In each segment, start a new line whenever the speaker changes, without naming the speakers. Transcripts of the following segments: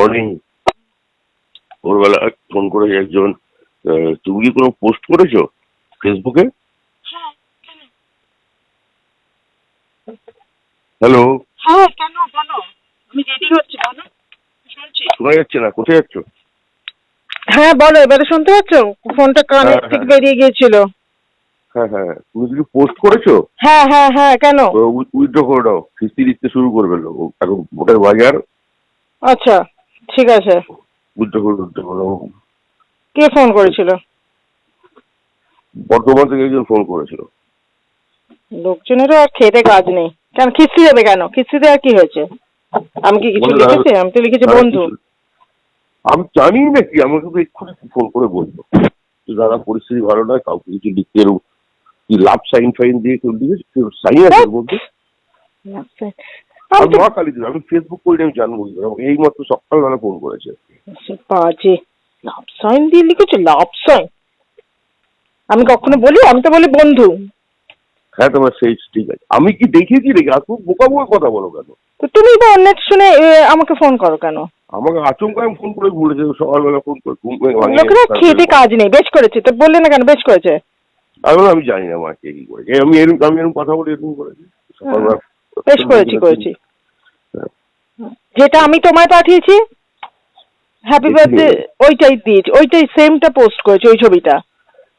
Morning ভোরবেলা phone করে একজন তুমি কি কোনো পোস্ট করেছ ফেসবুকে হ্যালো
হ্যাঁ কেন? বলো। আমি রেডি হচ্ছি বলো।
শোনা যাচ্ছে না কোথায় যাচ্ছ?
হ্যাঁ বলো এবারে শুনতে পাচ্ছ? ফোনটা কানের
হ্যাঁ,
থেকে
হ্যাঁ।
বেরিয়ে গিয়েছিল।
হ্যাঁ হ্যাঁ তুমি কিছু পোস্ট করেছ?
হ্যাঁ হ্যাঁ হ্যাঁ কেন?
উইথড্র করে দাও। কিস্তি দিতে শুরু করবে লোক এখন ভোটের বাজার।
আচ্ছা। ঠিক আছে।
উইথড্র করে দিতে বলো
কে ফোন করেছিল?
বর্ধমান থেকে একজন ফোন করেছিল।
লোকজনেরও আর খেতে কাজ নেই। কেন কিস্তি দেবে কেন? কিস্তি দেওয়ার কি হয়েছে? আমি কি কিছু লিখেছি? আমি তো লিখেছি বন্ধু।
আমি জানি না কি আমাকে তো এক্ষুনি ফোন করে বলল। যে দাদা পরিস্থিতি ভালো নয় কাউকে কিছু লিখতে এরকম কি লাভ সাইন ফাইন দিয়ে কেউ লিখেছে? কেউ সাইন আছে মধ্যে?
আমি
মহাকালী দিন আমি ফেসবুক করলে আমি জানব এই মাত্র সকালবেলা ফোন করেছে।
বাজে। লাভ সাইন দিয়ে লিখেছে লাভ সাইন আমি কখনো বলি আমি তো বলি বন্ধু।
হ্যাঁ তোমার সেই ঠিক আছে। আমি কি দেখেছি নাকি? আর খুব বোকা বোকা কথা বলো কেন?
তো তুমি তো অনেক শুনে আমাকে ফোন করো কেন?
আমাকে আচমকা আমি ফোন করে বলেছে সকালবেলা ফোন করে ঘুম
লোকেরা খেতে কাজ নেই বেশ করেছে। তো বললে না কেন বেশ করেছে?
আমি আমি জানি না মা কে কি করেছে। আমি এরকম আমি এরকম কথা বলি এরকম করেছি। সকালবেলা
বেশ করেছি করেছি।
হ্যাঁ।
যেটা আমি তোমায় পাঠিয়েছি হ্যাপি বার্থডে ওইটাই দিয়েছি ওইটাই সেমটা পোস্ট করেছি ওই ছবিটা।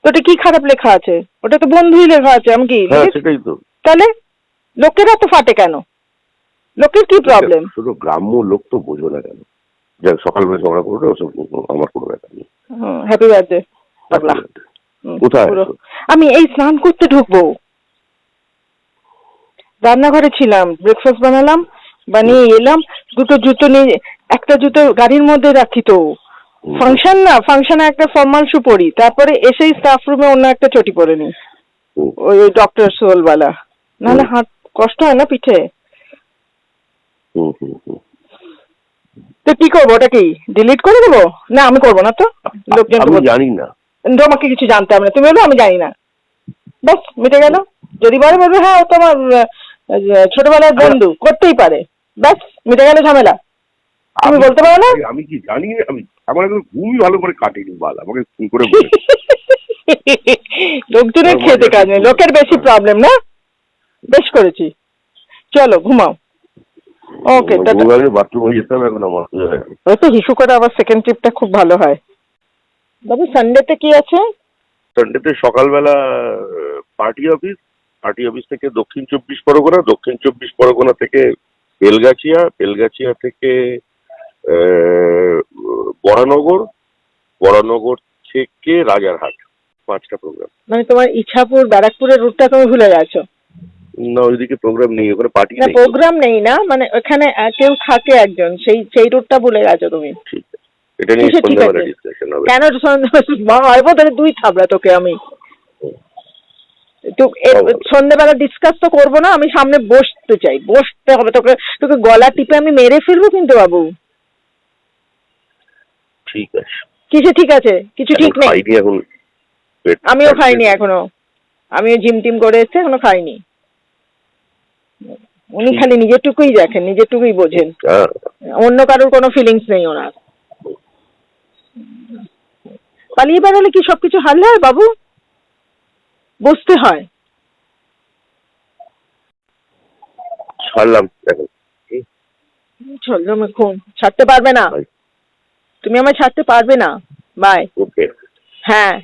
তো ওটা কি খারাপ লেখা আছে? ওটা তো বন্ধুই লেখা আছে আমি কি
হ্যাঁ সেটাই তো।
তাহলে লোকেরা তো ফাটে কেন? লোকের কি প্রবলেম
শুধু গ্রাম্য লোক তো বোঝো না কেন? যাক সকালবেলা ঝগড়া করবে ওসব আমার কোনো ব্যাপার নেই।
হ্যাপি বার্থডে
কোথায়
আমি এই স্নান করতে ঢুকবো। রান্নাঘরে ছিলাম ব্রেকফাস্ট বানালাম বানিয়ে এলাম দুটো জুতো নিয়ে একটা জুতো গাড়ির মধ্যে রাখি তো। ফাংশন না ফাংশনে একটা ফর্মাল শু পরি তারপরে এসেই স্টাফ রুমে অন্য একটা চটি পরে নি। ওই ডক্টর সোলওয়ালা নাহলে হাত কষ্ট হয় না পিঠে। তো কি করব ওটা কি ডিলিট করে দেবো? না আমি করব না তো। লোকজন
জানি না।
তোমাকে কিছু জানতে হবে না। তুমি বলো আমি জানি না। বাস মিটে গেল। যদি বলে বলবে হ্যাঁ তোমার ছোটবেলার বন্ধু করতেই পারে। ব্যাস মিটে গেল ঝামেলা। তুমি
আমি-
বলতে পারো না?
আমি কি জানি? আমি আমার এখন ঘুমই ভালো করে কাটেনি বাল। আমাকে ফোন করে বলে।
লোকজনের খেতে কাজ নেই। লোকের বেশি প্রবলেম না? বেশ করেছি। চলো ঘুমাও। ওকে
বাথরুমে যেতে হবে এখন আমার
ওই তো হিসু করে আবার সেকেন্ড ট্রিপটা খুব ভালো হয়। বাবু সানডেতে কি আছে?
সানডেতে সকালবেলা পার্টি অফিস পার্টি অফিস থেকে দক্ষিণ চব্বিশ পরগনা দক্ষিণ চব্বিশ পরগনা থেকে বেলগাছিয়া বেলগাছিয়া থেকে আহ, বরানগর বরানগর থেকে রাজারহাট। পাঁচটা প্রোগ্রাম
মানে তোমার ইছাপুর ব্যারাকপুরের রুটটা তুমি ভুলে গেছো?
না ওইদিকে প্রোগ্রাম নেই ওখানে পার্টি
না প্রোগ্রাম নেই না মানে ওখানে কেউ থাকে একজন সেই সেই রুটটা ভুলে গেছো তুমি।
ঠিক এটা নিয়ে সন্ধ্যাবেলা ডিসকাশন হবে।
কেন মারবো তাহলে দুই থাবড়া তোকে আমি। তো সন্ধ্যেবেলা ডিসকাস তো করব না আমি সামনে বসতে চাই। বসতে হবে তোকে তোকে গলা টিপে আমি মেরে ফেলব কিন্তু বাবু।
ঠিক আছে।
কিছু ঠিক আছে? কিছু ঠিক নেই।
এখন।
আমিও খাইনি এখনও। আমিও জিম টিম করে এসছে এখনও খাইনি। উনি খালি নিজেরটুকুই দেখেন নিজেরটুকুই বোঝেন। অন্য কারোর কোনো ফিলিংস নেই ওনার। পালিয়ে বেড়ালে কি সবকিছু হারলে হয় বাবু? বুঝতে হয়।
ছাড়লাম এখন।
এখন। ছাড়তে পারবে না। তুমি আমায় ছাড়তে পারবে না। বাই
ওকে
হ্যাঁ।